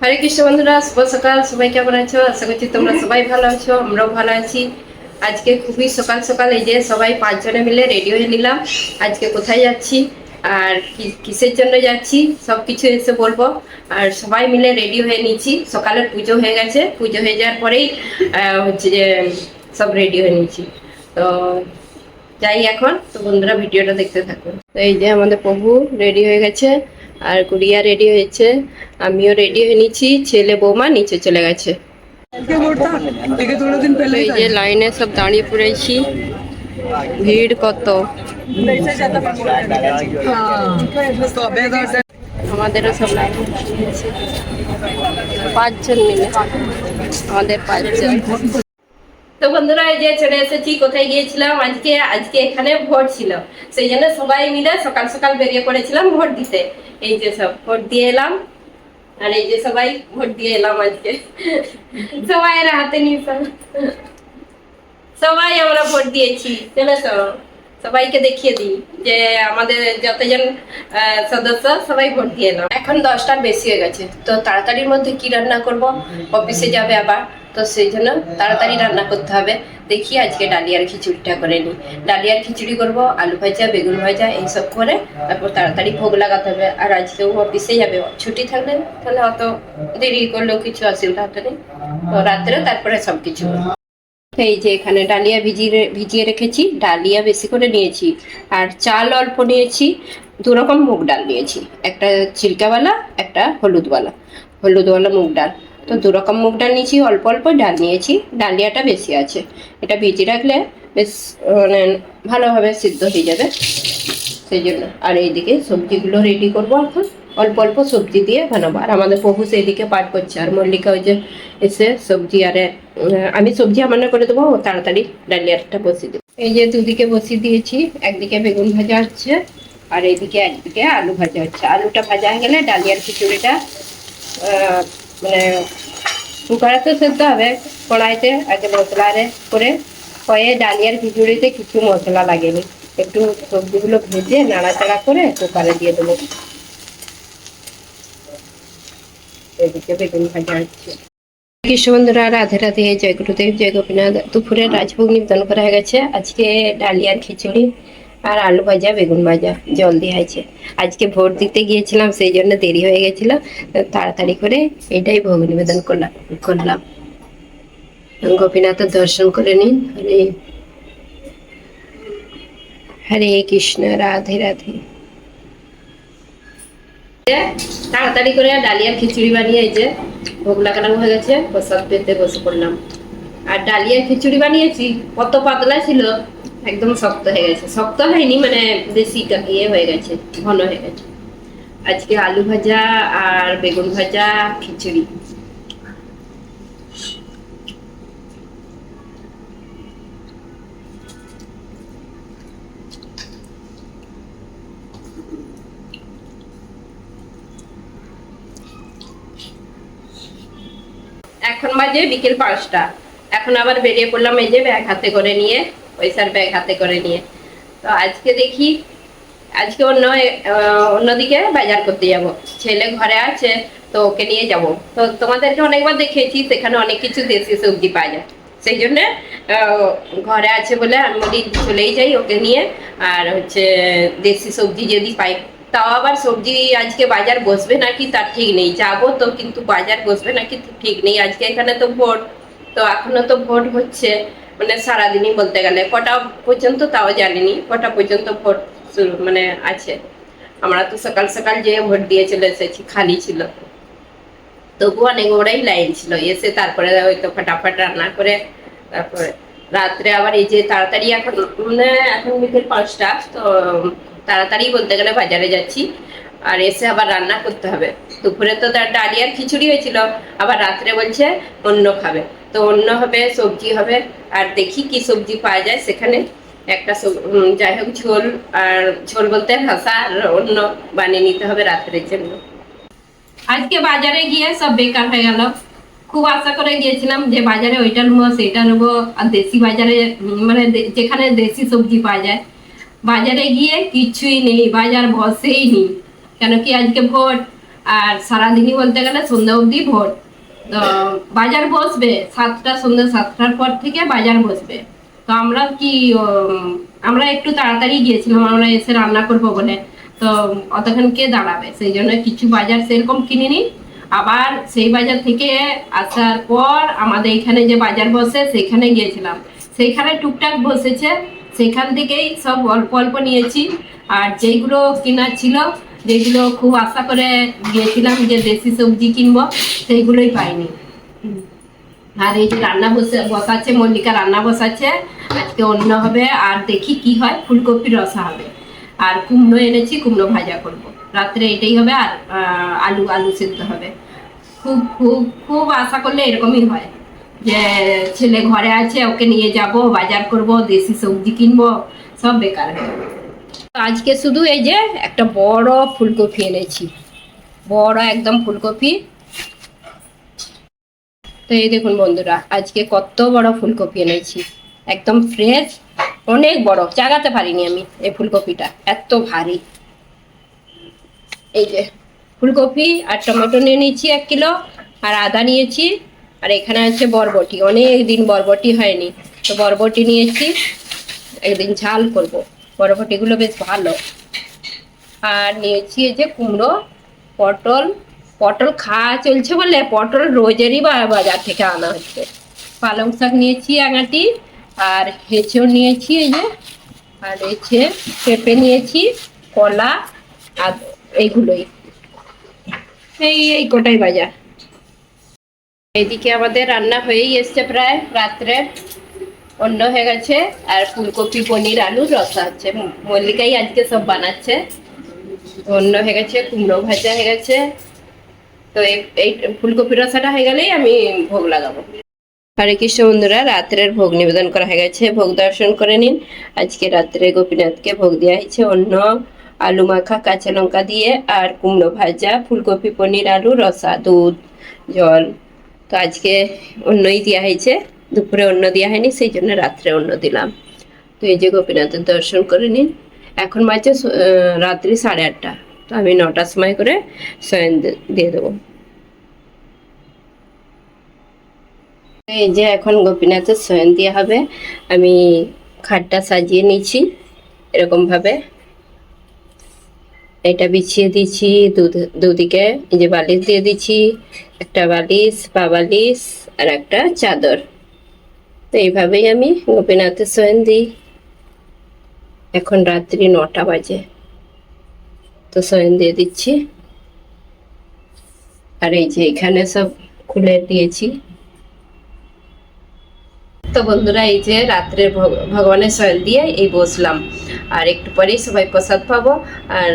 হরে কৃষ্ণ বন্ধুরা শুভ সকাল। সবাই কেমন আছো? আশা করছি তোমরা সবাই ভালো আছো আমরাও ভালো আছি। আজকে খুবই সকাল সকাল এই যে সবাই পাঁচজনে মিলে রেডি হয়ে নিলাম। আজকে কোথায় যাচ্ছি আর কিসের জন্য যাচ্ছি সব কিছু এসে বলব। আর সবাই মিলে রেডি হয়ে নিচ্ছি সকালের পুজো হয়ে গেছে। পুজো হয়ে যাওয়ার পরেই হচ্ছে যে সব রেডি হয়ে নিচ্ছি তো যাই এখন। তো বন্ধুরা ভিডিওটা দেখতে থাকুন তো এই যে আমাদের প্রভু রেডি হয়ে গেছে। আর গুড়িয়া রেডি হয়েছে। আমিও রেডি হয়ে নিচ্ছি। ছেলে বৌমা নিচে চলে গেছে। এই যে লাইনে সব দাঁড়িয়ে পড়েছি। ভিড় কত? আমাদেরও সব পাঁচজন মিলে। আমাদের পাঁচজন। তো বন্ধুরা যে চলে এসেছি। কোথায় গিয়েছিলাম? আজকে আজকে এখানে ভোট ছিল। সেই জন্য সবাই মিলে সকাল সকাল বেরিয়ে পড়েছিলাম ভোট দিতে। এই যে সব ভোট দিয়ে এলাম। আর এই যে সবাই ভোট দিয়ে এলাম আজকে। সবাই হাতে নিয়ে সবাই আমরা ভোট দিয়েছি চলে তো সবাইকে দেখিয়ে দিই যে আমাদের যতজন সদস্য, সবাই ভোট দিয়ে এলাম। এখন দশটার বেশি হয়ে গেছে, তো তাড়াতাড়ির মধ্যে কি রান্না করব? অফিসে যাবে আবার। তো সেই জন্য তাড়াতাড়ি রান্না করতে হবে। দেখি আজকে ডালিয়ার খিচুড়িটা করে নিই। ডালিয়ার খিচুড়ি করব, আলু ভাজা, বেগুন ভাজা, এইসব করে তারপর তাড়াতাড়ি ভোগ লাগাতে হবে। আর আজকেও অফিসে যাবে। ছুটি থাকলে তাহলে অত দেরি করলেও কিছু অসুবিধা হতো না তো রাত্রে তারপরে সব কিছু এই যে এখানে ডালিয়া ভিজিয়ে ভিজিয়ে রেখেছি। ডালিয়া বেশি করে নিয়েছি। আর চাল অল্প নিয়েছি। দু রকম মুগ ডাল নিয়েছি। একটা চিল্কাওয়ালা একটা হলুদওয়ালা। হলুদওয়ালা মুগ ডাল। তো দু রকম মুগ ডাল নিয়েছি, অল্প অল্প ডাল নিয়েছি, ডালিয়াটা বেশি আছে। এটা ভিজিয়ে রাখলে বেশ মানে ভালোভাবে সিদ্ধ হয়ে যাবে। সেই জন্য। আর এইদিকে সবজিগুলো রেডি করব এখন। অল্প অল্প সবজি দিয়ে বানাবো। আর আমাদের প্রভু সেইদিকে পাঠ করছে। আর মল্লিকা ওই যে এসে সবজি আরে আমি সবজি আমান্য করে দেবো তাড়াতাড়ি ডালিয়াটা বসিয়ে দেবো। এই যে দুদিকে বসিয়ে দিয়েছি। একদিকে বেগুন ভাজা হচ্ছে, আর এইদিকে একদিকে আলু ভাজা হচ্ছে। আলুটা ভাজা হয়ে গেলে ডালিয়ার খিচুড়িটা মানে কুকারে তো সেদ্ধ হবে, কড়াইতে আগে মশলা রে করে কয়ে ডালিয়ার খিচুড়িতে কিছু মশলা লাগেনি। একটু সবজিগুলো ভেজে নাড়াচাড়া করে কুকারে দিয়ে দেবো। এদিকে বেগুন ভাজা কৃষ্ণ বন্ধুরা, রাধে রাধে, জয় গুরুদেব, জয় গোপীনাথ। দুপুরে রাজভোগ নিবেদন করা হয়ে গেছে। আজকে ডালিয়ার খিচুড়ি আর আলু ভাজা, বেগুন ভাজা, জল দেওয়া হয়েছে আজকে ভোট দিতে গিয়েছিলাম, সেই জন্য দেরি হয়ে গেছিল। তাড়াতাড়ি করে এটাই ভোগ নিবেদন করলাম করলাম। গোপীনাথের দর্শন করে নিন। হরে হরে কৃষ্ণ, রাধে রাধে। তাড়াতাড়ি করে ডালিয়ার খিচুড়ি বানিয়ে এই ভোগ লাগানো হয়ে গেছে, প্রসাদ পেতে বসে পড়লাম। আর ডালিয়ার খিচুড়ি বানিয়েছি, কত পাতলা ছিল। একদম শক্ত হয়ে গেছে। শক্ত হয়নি মানে বেশি ইয়ে হয়ে গেছে, ঘন হয়ে গেছে। আজকে আলু ভাজা আর বেগুন ভাজা, খিচুড়ি। এখন বাজে বিকেল পাঁচটা। এখন আবার বেরিয়ে পড়লাম এই যে ব্যাগ হাতে করে নিয়ে। পয়সার ব্যাগ হাতে করে নিয়ে। তো আজকে দেখি, আজকে অন্য অন্যদিকে বাজার করতে যাব। ছেলে ঘরে আছে, তো ওকে নিয়ে যাব। তো তোমাদেরকে অনেকবার দেখেছি সেখানে অনেক কিছু দেশি সবজি পাওয়া যায়। সেই জন্য ঘরে আছে বলে আমি বলি, চলেই যাই ওকে নিয়ে। আর হচ্ছে, দেশি সবজি যদি পাই। তাও আবার সবজি আজকে বাজার বসবে নাকি তার ঠিক নেই। যাব তো, কিন্তু বাজার বসবে নাকি ঠিক নেই। আজকে এখানে তো ভোট, তো এখনও তো ভোট হচ্ছে। মানে সারাদিনই বলতে গেলে। কটা পর্যন্ত তাও জানিনি, কটা পর্যন্ত ভোট শুরু মানে আছে। আমরা তো সকাল সকাল যেয়ে ভোট দিয়ে চলে এসেছি, খালি ছিল। তবু অনেক বড়াই লাইন ছিল। এসে তারপরে হয়তো ফটাফট রান্না করে তারপরে রাত্রে আবার এই যে তাড়াতাড়ি এখন মানে এখন বিকেল পাঁচটা, তো তাড়াতাড়ি বলতে গেলে বাজারে যাচ্ছি। আর এসে আবার রান্না করতে হবে। দুপুরে তো তার ডালিয়ার খিচুড়ি হয়েছিল। আবার রাত্রে বলছে অন্য খাবে। তো অন্য হবে, সবজি হবে, আর দেখি কি সবজি পাওয়া যায়। সেখানে একটা যাই হোক ঝোল, আর ঝোল বলতে ভাষা আর অন্য বানিয়ে নিতে হবে রাত্রের জন্য। আজকে বাজারে গিয়ে সব বেকার হয়ে গেল। খুব আশা করে গিয়েছিলাম যে বাজারে ওইটা নেব, সেইটা নেব, আর দেশি বাজারে মানে যেখানে দেশি সবজি পাওয়া যায়। বাজারে গিয়ে কিছুই নেই, বাজার বসেই নি কেন কি আজকে ভোট আর সারাদিনই বলতে গেলে সন্ধ্যা অবধি ভোট বাজার বসবে সাতটা, সন্ধ্যা সাতটার পর থেকে বাজার বসবে। তো আমরা কি আমরা একটু তাড়াতাড়ি গিয়েছিলাম, আমরা এসে রান্না করব বলে। তো অতক্ষণ কে দাঁড়াবে? সেই জন্য কিছু বাজার সেরকম কিনিনি। আবার সেই বাজার থেকে আসার পর আমাদের এখানে যে বাজার বসে, সেখানে গিয়েছিলাম। সেখানে টুকটাক বসেছে। সেখান থেকেই সব অল্প অল্প নিয়েছি। আর যেগুলো কেনার ছিল যেগুলো খুব আশা করে গিয়েছিলাম যে দেশি সবজি কিনবো, সেইগুলোই পাইনি। আর এই যে রান্না বসে বসাচ্ছে, মল্লিকা রান্না বসাচ্ছে, আজকে অন্য হবে, আর দেখি কি হয়, ফুলকপির রসা হবে। আর কুমড়ো এনেছি, কুমড়ো ভাজা করব। রাত্রে এটাই হবে, আর আলু আলু সেদ্ধ হবে। খুব খুব খুব আশা করলে এরকমই হয়, যে ছেলে ঘরে আছে, ওকে নিয়ে যাব, বাজার করব, দেশি সবজি কিনবো, সব বেকার হয়ে যাবে। আজকে শুধু এই যে একটা বড় ফুলকপি এনেছি। বড় একদম ফুলকপি। তো এই দেখুন বন্ধুরা, আজকে কত বড় ফুলকপি এনেছি। একদম ফ্রেশ অনেক বড় চাগাতে পারিনি আমি এই ফুলকপিটা, এত ভারী। এই যে ফুলকপি আর টমেটো নিয়ে নিয়েছি এক কিলো, আর আদা নিয়েছি, আর এখানে আছে বরবটি। অনেক দিন বরবটি হয়নি, তো বরবটি নিয়েছি, একদিন ঝাল করব। বরবটিগুলো বেশ ভালো। আর নিয়েছি এই যে কুমড়ো, পটল পটল খাওয়া চলছে বলে পটল রোজেরই বাজার থেকে আনা হচ্ছে। পালং শাক নিয়েছি আঙাটি আর হেঁচো নিয়েছি এই যে, আর হচ্ছে পেঁপে নিয়েছি, কলা, আর এইগুলোই। এই এই কোটাই বাজার। এদিকে আমাদের রান্না হয়েই এসছে প্রায়, রাত্রে। অন্য হয়ে গেছে, আর ফুলকপি, পনির, আলু, রসা হচ্ছে মল্লিকাই আজকে সব বানাচ্ছে। অন্য হয়ে গেছে, কুমড়ো ভাজা হয়ে গেছে। তো এই- ফুলকপি রসাটা হয়ে গেলেই আমি ভোগ লাগাবো। হরে কৃষ্ণ বন্ধুরা, রাত্রের ভোগ নিবেদন করা হয়ে গেছে। ভোগ দর্শন করে নিন। আজকে রাত্রে গোপীনাথকে ভোগ দেওয়া হয়েছে অন্য আলু মাখা, কাঁচা লঙ্কা দিয়ে, আর কুমড়ো ভাজা, ফুলকপি, পনির, আলু, রসা, দুধ, জল। তো আজকে অন্যই দেওয়া হয়েছে। দুপুরে অন্য দেওয়া হয়নি, সেই জন্য রাত্রে অন্য দিলাম। তো এই যে গোপীনাথের দর্শন করে নিন। এখন বাজে রাত্রি সাড়ে আটটা। তো আমি নটার সময় করে শয়ন দিয়ে দেবো। এই যে এখন গোপীনাথের শয়ন দেওয়া হবে। আমি খাটটা সাজিয়ে নিচ্ছি এরকম ভাবে এটা বিছিয়ে দিচ্ছি দুদিকে এই যে বালিশ দিয়ে দিচ্ছি একটা বালিশ, পা বালিশ আর একটা চাদর। তো এইভাবেই আমি গোপীনাথের শয়ন দিই এখন রাত্রি নটা বাজে। তো শয়ন দিয়ে দিচ্ছি। আর এই যে এখানে সব খুলে দিয়েছি। তো বন্ধুরা, এই যে রাত্রে ভগবানের শয়ন দিয়ে এই বসলাম। আর একটু পরেই সবাই প্রসাদ পাবো। আর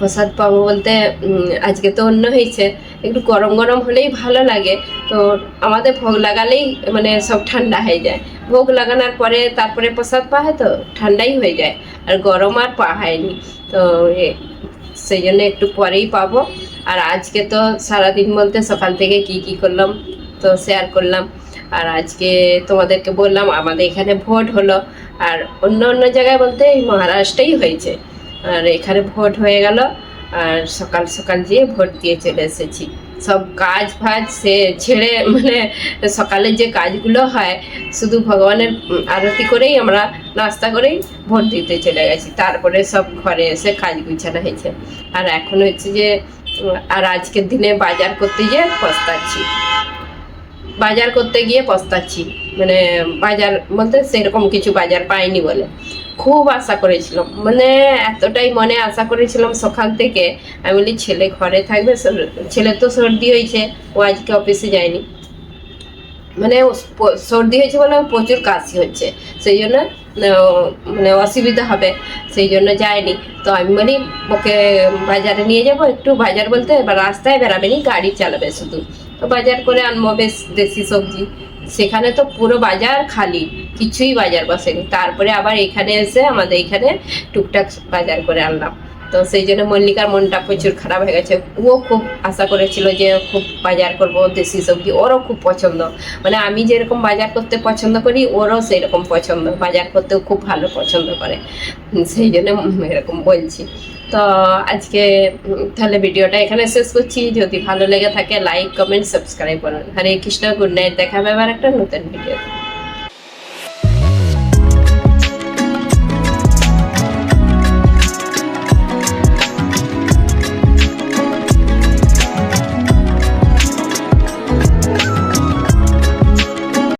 প্রসাদ পাবো বলতে আজকে তো অন্য হয়েছে। একটু গরম গরম হলেই ভালো লাগে। তো আমাদের ভোগ লাগালেই মানে সব ঠান্ডা হয়ে যায়। ভোগ লাগানোর পরে তারপরে প্রসাদ পাওয়া তো, ঠান্ডাই হয়ে যায়। আর গরম আর পাওয়া হয়নি। তো সেই জন্য একটু পরেই পাবো। আর আজকে তো সারাদিন বলতে সকাল থেকে কি কি করলাম তো শেয়ার করলাম। আর আজকে তোমাদেরকে বললাম, আমাদের এখানে ভোট হলো। আর অন্য অন্য জায়গায় বলতে এই মহারাষ্ট্রেই হয়েছে। আর এখানে ভোট হয়ে গেল। আর সকাল সকাল যেয়ে ভোট দিয়ে চলে এসেছি। সব কাজ ফাজ সে ছেড়ে মানে সকালে যে কাজগুলো হয়, শুধু ভগবানের আরতি করেই আমরা নাস্তা করেই ভোট দিতে চলে গেছি। তারপরে সব ঘরে এসে কাজ গুছানো হয়েছে। আর এখন হচ্ছে যে, আর আজকের দিনে বাজার করতে গিয়ে পস্তাচ্ছি। বাজার করতে গিয়ে পস্তাচ্ছি। মানে বাজার বলতে সেরকম কিছু বাজার পাইনি বলে। খুব আশা করেছিলাম। মানে এতটাই মনে আশা করেছিলাম সকাল থেকে। আমি বলি, ছেলে ঘরে থাকবে ছেলে তো সর্দি হয়েছে, ও আজকে অফিসে যায়নি। মানে সর্দি হয়েছে বলে প্রচুর কাশি হচ্ছে। সেই জন্য মানে অসুবিধা হবে, সেই জন্য যায়নি। তো আমি বলি, ওকে বাজারে নিয়ে যাব একটু বাজার বলতে রাস্তায় বেরাবে নি, গাড়ি চালাবে শুধু। তো বাজার করে আনব, বেশ দেশি সবজি। সেখানে তো পুরো বাজার খালি, কিছুই বাজার বসেনি। তারপরে আবার এখানে এসে আমাদের এখানে টুকটাক বাজার করে আনলাম। তো সেই জন্য মল্লিকার মনটা প্রচুর খারাপ হয়ে গেছে। ও খুব আশা করেছিল যে খুব বাজার করব দেশি সবজি, ওরও খুব পছন্দ। মানে আমি যেরকম বাজার করতে পছন্দ করি, ওরও সেই রকম পছন্দ। বাজার করতেও খুব ভালো পছন্দ করে। সেই জন্য এরকম বলছি। তো আজকে তাহলে ভিডিওটা এখানে শেষ করছি। যদি ভালো লেগে থাকে লাইক কমেন্ট সাবস্ক্রাইব করুন। হরে কৃষ্ণ গুড নাইট দেখা হবে আবার একটা নতুন ভিডিও